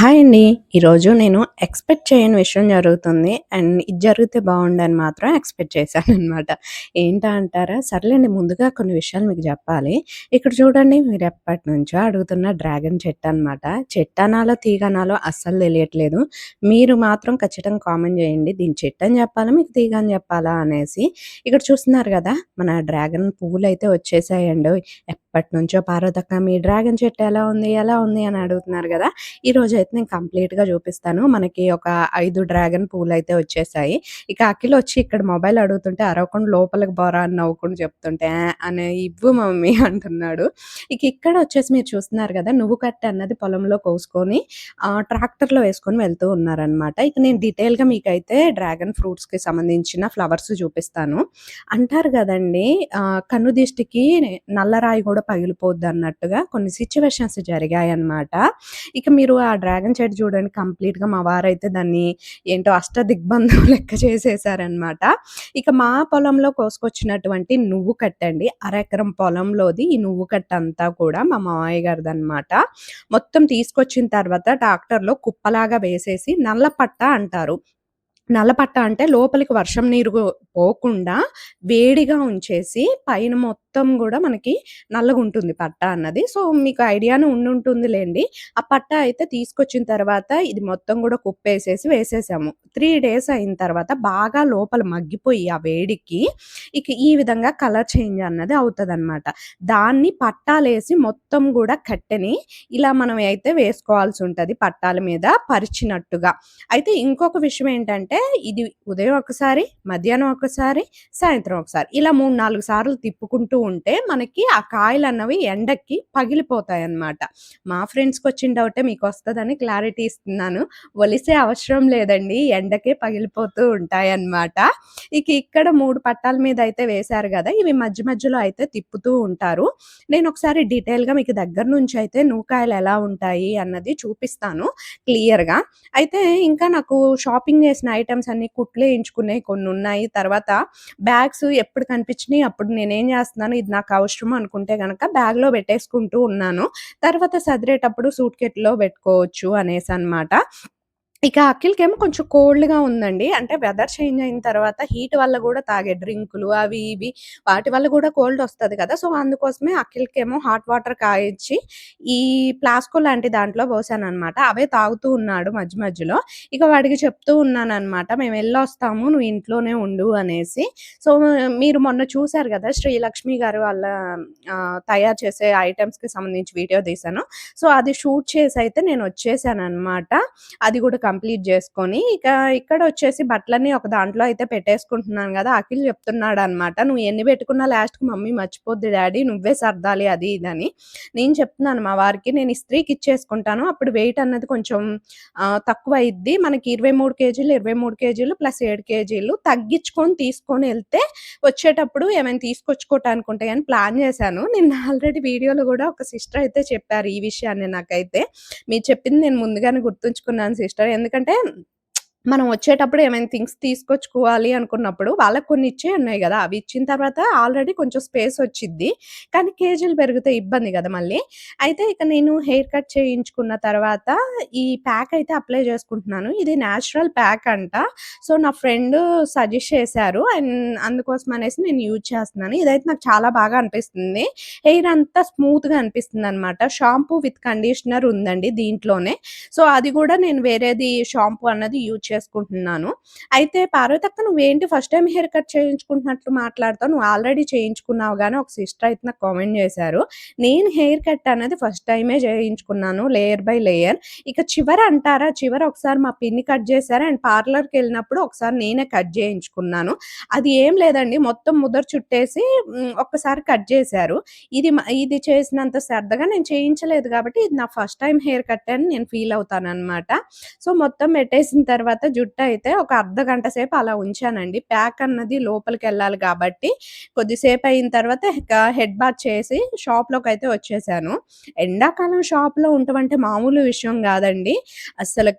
Hi అండి. ఈరోజు నేను ఎక్స్‌పెక్ట్ చేయని విషయం జరుగుతుంది. అండ్ ఇది జరిగితే బాగుండని మాత్రం ఎక్స్‌పెక్ట్ చేశాను అనమాట ఏంటా అంటారా? సర్లేండి ముందుగా కొన్ని విషయాలు మీకు చెప్పాలి ఇక్కడ చూడండి మీరు ఎప్పటి నుంచో అడుగుతున్న డ్రాగన్ చెట్టు అనమాట చెట్టనాలో, తీగనాలో అస్సలు తెలియట్లేదు. మీరు మాత్రం ఖచ్చితంగా కామెంట్ దీని చెట్టు చెట్టని చెప్పాలా మీకు తీగ అని చెప్పాలా అనేసి. ఇక్కడ చూస్తున్నారు కదా మన డ్రాగన్ పూలు అయితే వచ్చేసాయండి ఎప్పటి నుంచో పార్వతక్క మీ డ్రాగన్ చెట్టు ఎలా ఉంది? ఎలా ఉంది? అని అడుగుతున్నారు కదా ఈ రోజు అయితే నేను కంప్లీట్‌గా చూపిస్తాను మనకి ఒక ఐదు డ్రాగన్ పూలు అయితే వచ్చేసాయి. ఇక అఖిల్ వచ్చి ఇక్కడ మొబైల్ అడుగుతుంటే అరవకుండా లోపలికి పోరా అని నవ్వుకుండా చెప్తుంటే, అని "ఇవ్వు మమ్మీ" అంటున్నాడు. ఇక ఇక్కడ వచ్చేసి మీరు చూస్తున్నారు కదా నువ్వు కట్ట అన్నది పొలంలో కోసుకొని ట్రాక్టర్ ట్రాక్టర్‌లో వేసుకొని వెళ్తూ ఉన్నారనమాట. ఇక నేను డీటెయిల్‌గా మీకైతే డ్రాగన్ ఫ్రూట్స్‌కి సంబంధించిన ఫ్లవర్స్ చూపిస్తాను. అంటారు కదండి కన్ను దిష్టికి నల్లరాయి పగిలిపోద్ది అన్నట్టుగా కొన్ని సిట్యుయేషన్స్ జరిగాయన్నమాట. ఇక మీరు ఆ డ్రాగన్ చెట్టు చూడండి కంప్లీట్‌గా మా వారైతే దాన్ని ఏంటో అష్టదిగ్బంధం లెక్క చేసేసారనమాట. ఇక మా పొలంలో కోసుకొచ్చినటువంటి నువ్వు కట్టండి. అరెకరం పొలంలోది ఈ నువ్వు కట్ట అంతా కూడా మా మామయ్య గారిదనమాట. మొత్తం తీసుకొచ్చిన తర్వాత ట్రాక్టర్‌లో కుప్పలాగా వేసేసి నల్ల పట్ట అంటారు. నల్లపట్ట అంటే లోపలికి వర్షం నీరు పోకుండా వేడిగా ఉంచేసి పైన మొత్తం మొత్తం కూడా మనకి నల్లగుంటుంది పట్ట అన్నది. సో, మీకు ఐడియానే ఉండుంటుందిలెండి. ఆ పట్ట అయితే తీసుకొచ్చిన తర్వాత ఇది మొత్తం కూడా కుప్పేసేసి వేసేసాము. త్రీ డేస్ అయిన తర్వాత బాగా లోపల మగ్గిపోయి ఆ వేడికి ఇక ఈ విధంగా కలర్ చేంజ్ అన్నది అవుతుంది అనమాట దాన్ని పట్టాలేసి మొత్తం కూడా కట్టెని ఇలా మనం అయితే వేసుకోవాల్సి ఉంటుంది పట్టాల మీద పరిచినట్టుగా. అయితే ఇంకొక విషయం ఏంటంటే ఇది ఉదయం ఒకసారి, మధ్యాహ్నం ఒకసారి, సాయంత్రం ఒకసారి ఇలా 3, 4 సార్లు తిప్పుకుంటూ ఉంటే మనకి ఆ కాయలు అన్నవి ఎండకి పగిలిపోతాయన్నమాట. మా ఫ్రెండ్స్‌కొచ్చిన డౌటే మీకొస్తదని క్లారిటీ ఇస్తున్నాను. ఒలిసే అవసరం లేదండి. ఎండకే పగిలిపోతూ ఉంటాయి అన్నమాట ఇక ఇక్కడ మూడు పట్టాల మీద అయితే వేశారు కదా ఇవి మధ్య మధ్యలో అయితే తిప్పుతూ ఉంటారు. నేను ఒకసారి డీటెయిల్‌గా మీకు దగ్గర నుంచి అయితే నూకాయలు ఎలా ఉంటాయి అన్నది చూపిస్తాను క్లియర్‌గా. అయితే ఇంకా నాకు షాపింగ్ చేసిన ఐటమ్స్ అన్ని కుట్లు వేయించుకునే కొన్ని ఉన్నాయి తర్వాత బ్యాగ్స్ ఎప్పుడు కనిపించినాయి అప్పుడు నేనేం చేశాను ఇది నాకు అవసరం అనుకుంటే గనక బ్యాగ్‌లో పెట్టేసుకుంటూ ఉన్నాను. తర్వాత సదిరేటప్పుడు సూట్ కెట్లో పెట్టుకోవచ్చు అనేసి అనమాట ఇక అఖిల్‌కేమో కొంచెం కోల్డ్‌గా ఉందండి. అంటే వెదర్ చేంజ్ అయిన తర్వాత హీట్ వల్ల కూడా తాగే డ్రింకులు అవి ఇవి వాటి వల్ల కూడా కోల్డ్ వస్తుంది కదా! సో, అందుకోసమే అఖిల్‌కేమో హాట్ వాటర్ కాయించి ఈ ప్లాస్కో లాంటి దాంట్లో పోసాననమాట. అవే తాగుతూ ఉన్నాడు మధ్య మధ్యలో. ఇక వాడికి చెప్తూ ఉన్నానమాట మేము వెళ్ళొస్తాము నువ్వు ఇంట్లోనే ఉండు" అనేసి. సో, మీరు మొన్న చూశారు కదా శ్రీలక్ష్మి గారు వాళ్ళ తయారు చేసే ఐటమ్స్కి సంబంధించి వీడియో తీశాను. సో, అది షూట్ చేసి అయితే నేను వచ్చేసాను అనమాట అది కూడా కంప్లీట్ చేసుకొని ఇక ఇక్కడ వచ్చేసి బట్టలన్నీ ఒక దాంట్లో అయితే పెట్టేసుకుంటున్నాను కదా అఖిల్ చెప్తున్నాడు అనమాట "నువ్వు ఎన్ని పెట్టుకున్నా లాస్ట్‌కి మమ్మీ మర్చిపోద్ది డాడీ నువ్వే సర్దాలి" అది ఇదని. నేను చెప్తున్నాను మా వారికి నేను ఇస్త్రీకి ఇచ్చేసుకుంటాను. అప్పుడు వెయిట్ అన్నది కొంచెం తక్కువ అయింది మనకి 23 కేజీలు, 23 కేజీలు ప్లస్ ఏడు కేజీలు తగ్గించుకొని తీసుకొని వెళ్తే వచ్చేటప్పుడు ఏమైనా తీసుకొచ్చుకోవటానికి ఉంటాయని ప్లాన్ చేశాను నిన్న ఆల్రెడీ వీడియోలో కూడా ఒక సిస్టర్ అయితే చెప్పారు ఈ విషయాన్ని నాకైతే. మీరు చెప్పింది నేను ముందుగానే గుర్తుంచుకున్నాను సిస్టర్. ఎందుకంటే మనం వచ్చేటప్పుడు ఏమైనా థింగ్స్ తీసుకొచ్చుకోవాలి అనుకున్నప్పుడు వాళ్ళకి కొన్ని ఇచ్చేయున్నాయి కదా అవి ఇచ్చిన తర్వాత ఆల్రెడీ కొంచెం స్పేస్ వచ్చిద్ది. కానీ కేజీలు పెరిగితే ఇబ్బంది కదా మళ్ళీ. అయితే ఇక నేను హెయిర్ కట్ చేయించుకున్న తర్వాత ఈ ప్యాక్ అయితే అప్లై చేసుకుంటున్నాను. ఇది న్యాచురల్ ప్యాక్ అంట. సో, నా ఫ్రెండ్ సజెస్ట్ చేశారు. అండ్ అందుకోసం అనేసి నేను యూజ్ చేస్తున్నాను. ఇదైతే నాకు చాలా బాగా అనిపిస్తుంది. హెయిర్ అంతా స్మూత్‌గా అనిపిస్తుందనమాట. షాంపూ విత్ కండిషనర్ ఉందండి దీంట్లోనే. సో, అది కూడా నేను వేరేది షాంపూ అన్నది యూజ్ చేసుకుంటున్నాను. అయితే "పార్వతక్క నువ్వేంటి ఫస్ట్ టైం హెయిర్ కట్ చేయించుకుంటున్నట్లు మాట్లాడుతావు? నువ్వు ఆల్రెడీ చేయించుకున్నావు కానీ ఒక సిస్టర్ అయితే నాకు కామెంట్ చేశారు. నేను హెయిర్ కట్ అనేది ఫస్ట్ టైమే చేయించుకున్నాను లేయర్ బై లేయర్. ఇక చివర అంటారా? చివర ఒకసారి మా పిన్ని కట్ చేశారు. అండ్ పార్లర్‌కెళ్ళినప్పుడు ఒకసారి నేనే కట్ చేయించుకున్నాను. అది ఏం లేదండి. మొత్తం ముదర చుట్టేసి ఒక్కసారి కట్ చేశారు. ఇది ఇది చేసినంత శ్రద్ధగా నేను చేయించలేదు కాబట్టి ఇది నా ఫస్ట్ టైం హెయిర్ కట్ అని నేను ఫీల్ అవుతాను అనమాట సో, మొత్తం పెట్టేసిన తర్వాత జుట్టు అయితే ఒక అర్ధ గంట సేపు అలా ఉంచానండి. ప్యాక్ అన్నది లోపలికి వెళ్ళాలి కాబట్టి కొద్దిసేపు అయిన తర్వాత హెడ్ బాత్ చేసి షాప్‌లోకైతే వచ్చేసాను. ఎండాకాలం షాప్‌లో ఉండటమంటే మామూలు విషయం కాదండి అసలు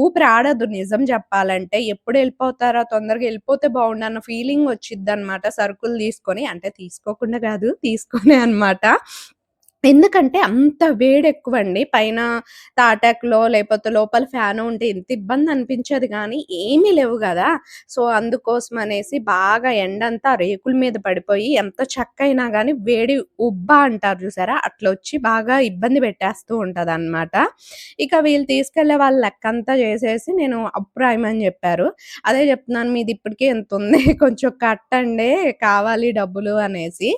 ఊపిరి ఆడదు నిజం చెప్పాలంటే ఎప్పుడు వెళ్ళిపోతారా తొందరగా వెళ్ళిపోతే బాగుండు అన్న ఫీలింగ్ వచ్చిద్ది అనమాట సరుకులు తీసుకొని. అంటే తీసుకోకుండా కాదు తీసుకొని అనమాట. ఎందుకంటే అంత వేడి ఎక్కువ అండి పైన తాటాకులో లేకపోతే లోపల ఫ్యాన్ ఉంటే ఇంత ఇబ్బంది అనిపించదు కానీ ఏమీ లేవు కదా సో, అందుకోసం అనేసి బాగా ఎండంతా రేకుల మీద పడిపోయి ఎంత చక్కైనా కానీ వేడి ఉబ్బ అంటారు చూసారా? అట్లొచ్చి బాగా ఇబ్బంది పెట్టేస్తూ ఉంటదనమాట. ఇక వీళ్ళు తీసుకెళ్ళే వాళ్ళ లెక్కంతా చేసేసి నేను అభిప్రాయం అని చెప్పారు. అదే చెప్తున్నాను మీది ఇప్పటికే ఉంది కొంచెం కట్టండే కావాలి డబ్బులు అనేసి.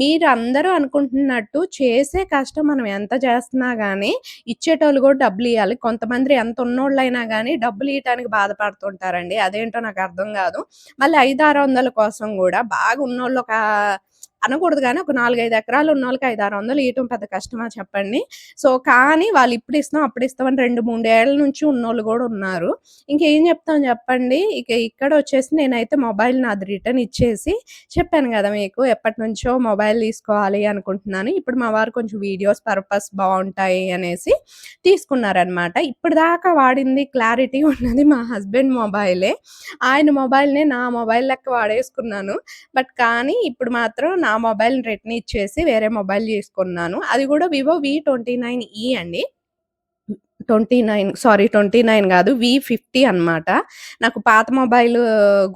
మీరు అందరూ అనుకుంటున్నట్టు చేసి కష్టం మనం ఎంత చేస్తున్నా కానీ ఇచ్చేటోళ్ళు కూడా డబ్బులు ఇవ్వాలి కొంతమంది ఎంత ఉన్నోళ్ళైనా డబ్బులు ఇవ్వటానికి బాధపడుతుంటారండి. అదేంటో నాకు అర్థం కాదు మళ్ళీ 5, 600 కోసం కూడా బాగా ఉన్నోళ్ళు ఒక అనకూడదు కానీ ఒక 4, 5 ఎకరాలు ఉన్నోళ్ళకి 5, 600 ఇయటం పెద్ద కష్టమా చెప్పండి? సో, కానీ వాళ్ళు ఇప్పుడు ఇస్తాం, అప్పుడు ఇస్తామని 2, 3 ఏళ్ళ నుంచి ఉన్నోళ్ళు కూడా ఉన్నారు. ఇంకేం చెప్తాం చెప్పండి? ఇక ఇక్కడ వచ్చేసి నేనైతే మొబైల్ నాది రిటర్న్ ఇచ్చేసి చెప్పాను కదా మీకు ఎప్పటి నుంచో మొబైల్ తీసుకోవాలి అనుకుంటున్నాను. ఇప్పుడు మా వారు కొంచెం వీడియోస్ పర్పస్ బాగుంటాయి అనేసి తీసుకున్నారనమాట. దాకా వాడింది క్లారిటీ ఉన్నది మా హస్బెండ్ మొబైలే. ఆయన మొబైల్‌నే నా మొబైల్ లెక్క వాడేసుకున్నాను. బట్ కానీ ఇప్పుడు మాత్రం నా మొబైల్ రిటర్న్ ఇచ్చేసి వేరే మొబైల్ తీసుకున్నాను. అది కూడా వివో వి29ఈ e అండి. 29 సారీ ట్వంటీ నైన్ కాదు వి ఫిఫ్టీ అనమాట. నాకు పాత మొబైల్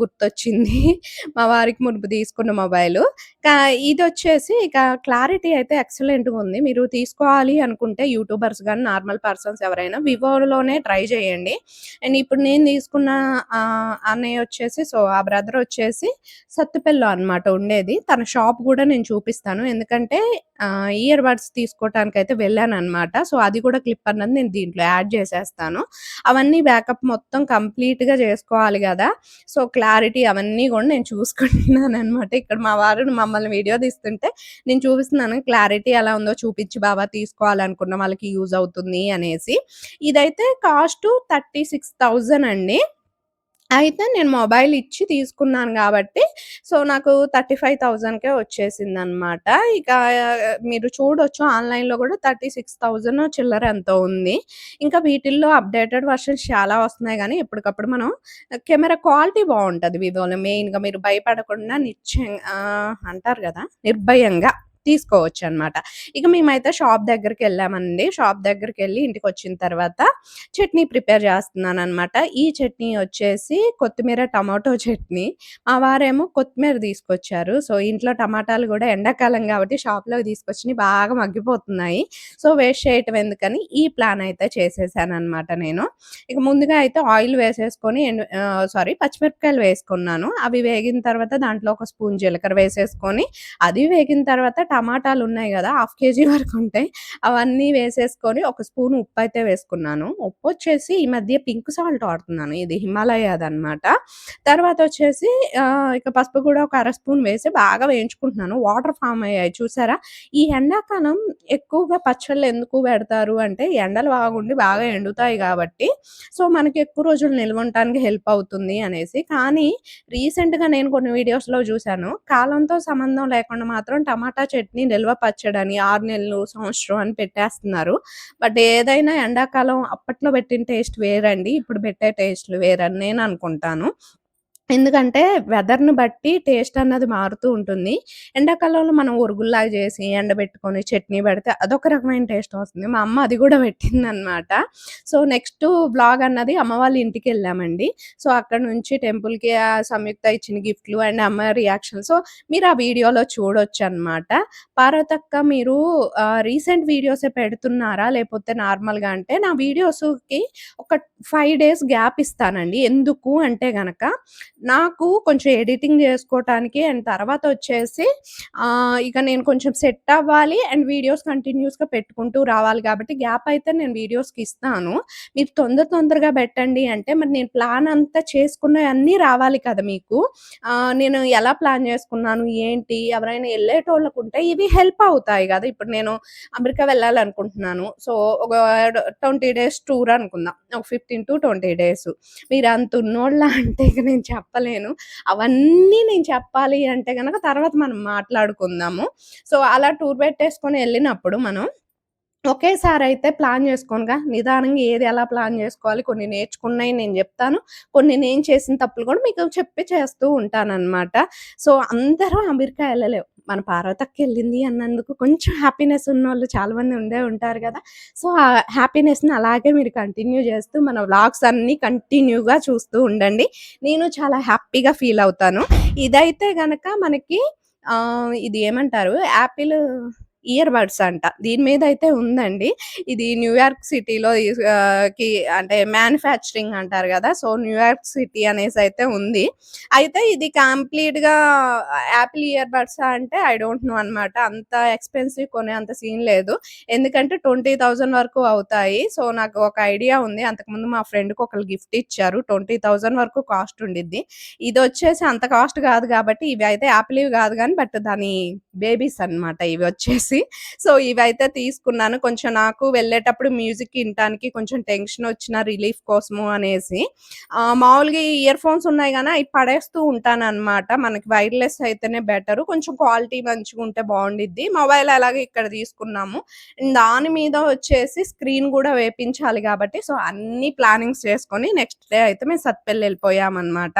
గుర్తొచ్చింది. మా వారికి మునుపు తీసుకున్న మొబైల్ కా ఇదొచ్చేసి ఇక క్లారిటీ అయితే ఎక్సలెంట్గా ఉంది మీరు తీసుకోవాలి అనుకుంటే యూట్యూబర్స్ కానీ నార్మల్ పర్సన్స్ ఎవరైనా వివోలోనే ట్రై చేయండి. అండ్ ఇప్పుడు నేను తీసుకున్న అన్నయ్య వచ్చేసి సో, ఆ బ్రదర్ వచ్చేసి సత్తుపెల్లో అనమాట ఉండేది. తన షాప్ కూడా నేను చూపిస్తాను. ఎందుకంటే ఇయర్ బడ్స్ తీసుకోవటానికైతే వెళ్ళాననమాట. సో, అది కూడా క్లిప్ అన్నది నేను దీంట్లో యాడ్ చేసేస్తాను. అవన్నీ బ్యాకప్ మొత్తం కంప్లీట్‌గా చేసుకోవాలి కదా సో, క్లారిటీ అవన్నీ కూడా నేను చూసుకుంటున్నాను అనమాట ఇక్కడ మా వారు మమ్మల్ని వీడియో తీస్తుంటే నేను చూపిస్తున్నాను. క్లారిటీ ఎలా ఉందో చూపించి బాబా తీసుకోవాలనుకున్న వాళ్ళకి యూజ్ అవుతుంది అనేసి. ఇదైతే కాస్టు 36,000 అండి. అయితే నేను మొబైల్ ఇచ్చి తీసుకున్నాను కాబట్టి సో, నాకు థర్టీ ఫైవ్ థౌజండ్కే వచ్చేసింది అనమాట ఇక మీరు చూడొచ్చు ఆన్‌లైన్‌లో గూడా 36,000 చిల్లర ఎంతో ఉంది. ఇంకా వీటిల్లో అప్‌డేటెడ్ వర్షన్స్ చాలా వస్తున్నాయి కానీ ఎప్పటికప్పుడు మనం కెమెరా క్వాలిటీ బాగుంటుంది వివోలో. మెయిన్‌గా మీరు భయపడకుండా నిశ్చయం అంటారు కదా నిర్భయంగా తీసుకోవచ్చు అనమాట ఇక మేమైతే షాప్ దగ్గరికి వెళ్ళామండి షాప్ దగ్గరికెళ్ళి ఇంటికొచ్చిన తర్వాత చట్నీ ప్రిపేర్ చేస్తున్నాను అనమాట ఈ చట్నీ వచ్చేసి కొత్తిమీర టమాటో చట్నీ. మా వారేమో కొత్తిమీర తీసుకొచ్చారు. సో, ఇంట్లో టమాటాలు కూడా ఎండాకాలం కాబట్టి షాప్‌లోకి తీసుకొచ్చి బాగా మగ్గిపోతున్నాయి. సో, వేస్ట్ చేయటం ఎందుకని ఈ ప్లాన్ అయితే చేసేసాను అనమాట నేను. ఇక ముందుగా అయితే ఆయిల్ వేసేసుకొని సారీ పచ్చిమిరపకాయలు వేసుకున్నాను. అవి వేగిన తర్వాత దాంట్లో ఒక స్పూన్ జీలకర్ర వేసేసుకొని, అది వేగిన తర్వాత టమాటాలు ఉన్నాయి కదా హాఫ్ కేజీ వరకు ఉంటాయి. అవన్నీ వేసేసుకొని ఒక స్పూన్ ఉప్పు అయితే వేసుకున్నాను. ఉప్పు వచ్చేసి ఈ మధ్య పింక్ సాల్ట్ వాడుతున్నాను. ఇది హిమాలయాదనమాట. తర్వాత వచ్చేసి ఇక పసుపు కూడా ఒక అర స్పూన్ వేసి బాగా వేయించుకుంటున్నాను. వాటర్ ఫామ్ అయ్యాయి చూసారా? ఈ ఎండాకాలం ఎక్కువగా పచ్చళ్ళు ఎందుకు పెడతారు అంటే, ఎండలు బాగుండి బాగా ఎండుతాయి కాబట్టి సో, మనకి ఎక్కువ రోజులు నిల్వ ఉండటానికి హెల్ప్ అవుతుంది అనేసి. కానీ రీసెంట్‌గా నేను కొన్ని వీడియోస్‌లో చూశాను కాలంతో సంబంధం లేకుండా మాత్రం టమాటా చట్నీ నిల్వ పచ్చడని ఆరు నెలలు, సంవత్సరం అని పెట్టేస్తున్నారు. బట్ ఏదైనా ఎండాకాలం అప్పట్లో పెట్టిన టేస్ట్ వేరండి. ఇప్పుడు పెట్టే టేస్ట్‌లు వేరని నేననుకుంటాను. ఎందుకంటే వెదర్‌ని బట్టి టేస్ట్ అన్నది మారుతూ ఉంటుంది. ఎండాకాలంలో మనం ఉరుగుల్లాగా చేసి ఎండబెట్టుకొని చట్నీ పెడితే అదొక రకమైన టేస్ట్ వస్తుంది. మా అమ్మ అది గూడా పెట్టిందనమాట. సో, నెక్స్ట్ బ్లాగ్ అన్నది అమ్మ వాళ్ళ ఇంటికి వెళ్ళామండి సో, అక్కడి నుంచి టెంపుల్‌కి ఆహ్, సంయుక్త ఇచ్చిన గిఫ్ట్‌లు అండ్ అమ్మ రియాక్షన్. సో, మీరు ఆ వీడియోలో చూడొచ్చు అనమాట పార్వతక్క మీరు రీసెంట్ వీడియోసే పెడుతున్నారా? లేకపోతే నార్మల్‌గా అంటే నా వీడియోస్‌కి ఒక ఫైవ్ డేస్ గ్యాప్ ఇస్తానండి. ఎందుకు అంటే గనక నాకు కొంచెం ఎడిటింగ్ చేసుకోవటానికి అండ్ తర్వాత వచ్చేసి ఇక నేను కొంచెం సెట్ అవ్వాలి అండ్ వీడియోస్ కంటిన్యూస్‌గా పెట్టుకుంటూ రావాలి కాబట్టి గ్యాప్ అయితే నేను వీడియోస్‌కి ఇస్తాను. మీరు తొందర తొందరగా పెట్టండి అంటే మరి నేను ప్లాన్ అంతా చేసుకున్నయన్నీ రావాలి కదా మీకు. నేను ఎలా ప్లాన్ చేసుకున్నాను, ఏంటి, ఎవరైనా ఎళ్ళేటోళ్ళకుంటే ఇవి హెల్ప్ అవుతాయి కదా ఇప్పుడు నేను అమెరికా వెళ్ళాలనుకుంటున్నాను. సో, ఒక 20 డేస్ టూర్ అనుకుందాం. ఒక 15-20 డేస్. మీరంత ఉన్నోళ్ళ అంటే ఇక నేను చెప్పలేను. అవన్నీ నేను చెప్పాలి అంటే కనుక తర్వాత మనం మాట్లాడుకుందాము. సో, అలా టూర్ పెట్టేసుకొని వెళ్ళినప్పుడు మనం ఒకేసారి అయితే ప్లాన్ చేసుకోనుగా నిదానంగా ఏది ఎలా ప్లాన్ చేసుకోవాలి కొన్ని నేర్చుకున్నాయి నేను చెప్తాను కొన్ని నేను చేసిన తప్పులు కూడా మీకు చెప్పి చేస్తూ ఉంటానన్నమాట సో, అందరూ అమెరికా వెళ్ళలేవు మన పార్వతక్కెళ్ళింది అన్నందుకు కొంచెం హ్యాపీనెస్ ఉన్న వాళ్ళు చాలా చాలామంది ఉండే ఉంటారు కదా! సో, ఆ హ్యాపీనెస్‌ని అలాగే మీరు కంటిన్యూ చేస్తూ మన వ్లాగ్స్ అన్నీ కంటిన్యూగా చూస్తూ ఉండండి. నేను చాలా హ్యాపీగా ఫీల్ అవుతాను. ఇదైతే గనక మనకి ఇది ఏమంటారు యాపిల్ ఇయర్ బడ్స్ అంట. దీని మీద అయితే ఉందండి. ఇది న్యూయార్క్ సిటీలో కి అంటే మ్యానుఫ్యాక్చరింగ్ అంటారు కదా సో, న్యూయార్క్ సిటీ అనేసి అయితే ఉంది. అయితే ఇది కంప్లీట్‌గా యాపిల్ ఇయర్ బడ్స్ అంటే ఐ డోంట్ నో అనమాట. అంత ఎక్స్‌పెన్సివ్ కొనే అంత సీన్ లేదు. ఎందుకంటే 20,000 వరకు అవుతాయి. సో, నాకు ఒక ఐడియా ఉంది. అంతకుముందు మా ఫ్రెండ్‌కి ఒకళ్ళు గిఫ్ట్ ఇచ్చారు. 20,000 వరకు కాస్ట్ ఉండిద్ది. ఇది వచ్చేసి అంత కాస్ట్ కాదు కాబట్టి ఇవి అయితే యాపిల్ కాదు కానీ బట్ దాని బేబీస్ అనమాట ఇవి వచ్చేసి. సో, ఇవైతే తీసుకున్నాను. కొంచెం నాకు వెళ్ళేటప్పుడు మ్యూజిక్ వినటానికి కొంచెం టెన్షన్ వచ్చిన రిలీఫ్ కోసము అనేసి. మామూలుగా ఈ ఇయర్ ఫోన్స్ ఉన్నాయి కానీ అవి పడేస్తూ ఉంటాననమాట. మనకి వైర్‌లెస్ అయితేనే బెటరు. కొంచెం క్వాలిటీ మంచిగా ఉంటే బాగుండిద్ది మొబైల్ అలాగే ఇక్కడ తీసుకున్నాము. దాని మీద వచ్చేసి స్క్రీన్ కూడా వేపించాలి కాబట్టి సో, అన్ని ప్లానింగ్స్ చేసుకొని నెక్స్ట్ డే అయితే మేము సత్పల్లి ఎళ్ళిపోయామనమాట.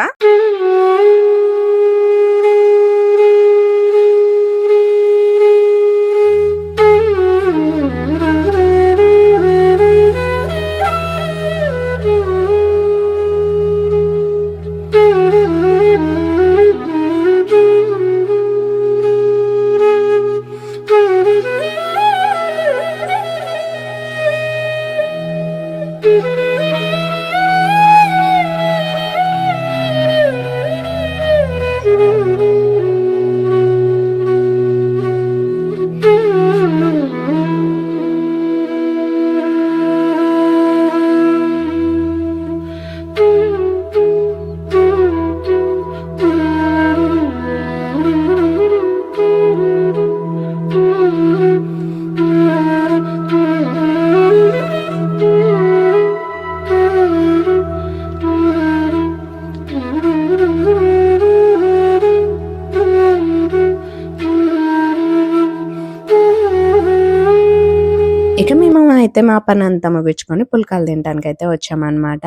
అయితే మా అంతా ముగించుకొని పుల్కాలు తినడానికి అయితే వచ్చామన్నమాట.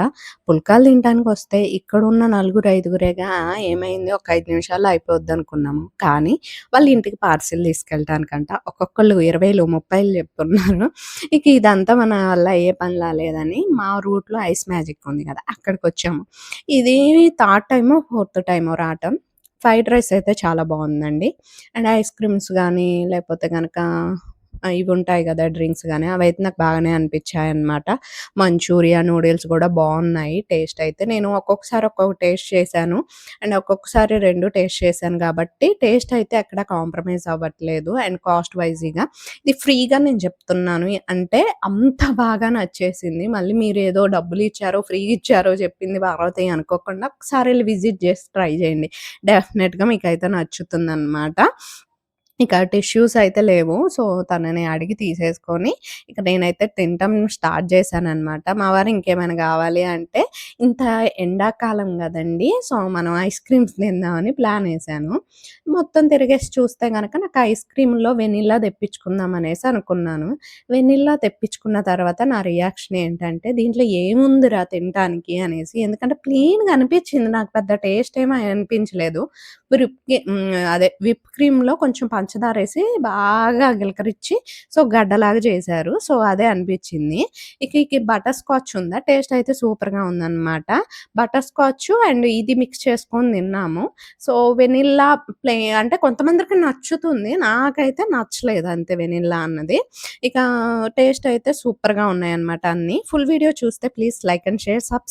పుల్కాలు తింటానికి వస్తే ఇక్కడ ఉన్న నలుగురు, ఐదుగురేగా ఏమైంది? ఒక ఐదు నిమిషాలు అయిపోద్ది అనుకున్నాము కానీ వాళ్ళ ఇంటికి పార్సిల్ తీసుకెళ్ళటానికంట ఒక్కొక్కళ్ళు 20లు, 30లు చెప్తున్నారు. ఇక ఇదంతా మన వల్ల ఏ పనిలా లేదని మా రూట్‌లో ఐస్ మ్యాజిక్ ఉంది కదా అక్కడికి వచ్చాము ఇది థర్డ్ టైమో, ఫోర్త్ టైమో రావటం. ఫ్రైడ్ రైస్ అయితే చాలా బాగుందండి. అండ్ ఐస్ క్రీమ్స్ కానీ లేకపోతే కనుక ఇవి ఉంటాయి కదా డ్రింక్స్ గానీ అవైతే నాకు బాగానే అనిపించాయి అనమాట మంచూరియా, నూడిల్స్ కూడా బాగున్నాయి టేస్ట్ అయితే. నేను ఒక్కొక్కసారి ఒక్కొక్క టేస్ట్ చేశాను. అండ్ ఒక్కొక్కసారి రెండు టేస్ట్ చేశాను కాబట్టి టేస్ట్ అయితే ఎక్కడ కాంప్రమైజ్ అవ్వట్లేదు. అండ్ కాస్ట్ వైజీగా ఇది ఫ్రీగా నేను చెప్తున్నాను. అంటే అంత బాగా నచ్చేసింది. మళ్ళీ మీరు ఏదో డబ్బులు ఇచ్చారో చెప్పింది పార్వతి అనుకోకుండా ఒకసారి ఎళ్ళి విజిట్ చేసి ట్రై చేయండి. డెఫినెట్‌గా మీకైతే నచ్చుతుందనమాట. ఇక టిష్యూస్ అయితే లేవు. సో, తనని అడిగి తీసేసుకొని ఇక నేనైతే తినటం స్టార్ట్ చేశాననమాట. మా వారు ఇంకేమైనా కావాలి అంటే ఇంత ఎండాకాలం కదండి సో, మనం ఐస్ క్రీమ్స్ తిందామని ప్లాన్ వేసాను మొత్తం తిరిగేసి చూస్తే కనుక నాకు ఐస్ క్రీమ్‌లో వెనిల్లా తెప్పించుకుందాం అనేసి అనుకున్నాను. వెనిల్లా తెప్పించుకున్న తర్వాత నా రియాక్షన్ ఏంటంటే దీంట్లో ఏముందిరా తినటానికి అనేసి. ఎందుకంటే ప్లెయిన్‌గా అనిపించింది నాకు పెద్ద టేస్ట్ ఏమీ అనిపించలేదు. విప్ అదే విప్ క్రీమ్‌లో కొంచెం పంచదార వేసి బాగా గిలకరిచ్చి సో, గడ్డలాగా చేశారు. సో, అదే అనిపించింది ఇక ఇక బటర్ స్కాచ్ ఉందా టేస్ట్ అయితే సూపర్‌గా ఉందన్నమాట బటర్ స్కాచ్ అండ్ ఇది మిక్స్ చేసుకొని తిన్నాము. సో, వెనిల్లా ప్లే అంటే కొంతమందికి నచ్చుతుంది. నాకైతే నచ్చలేదు అంతే వెనిల్లా అన్నది. ఇక టేస్ట్ అయితే సూపర్‌గా ఉన్నాయన్నమాట అన్నీ. ఫుల్ వీడియో చూస్తే please like and share subscribe